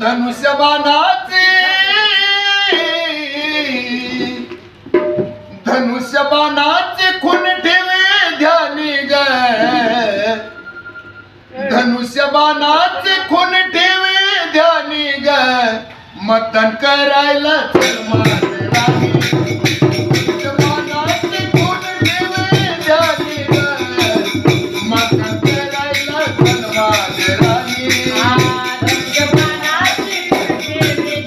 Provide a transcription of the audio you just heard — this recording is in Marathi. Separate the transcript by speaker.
Speaker 1: धनुष्यबाणाची. धनुष्यबाणाची खून ठेवे ध्यानी ग. धनुष्यबाणाची खून ठेवे ध्यानी ग. मतन करायला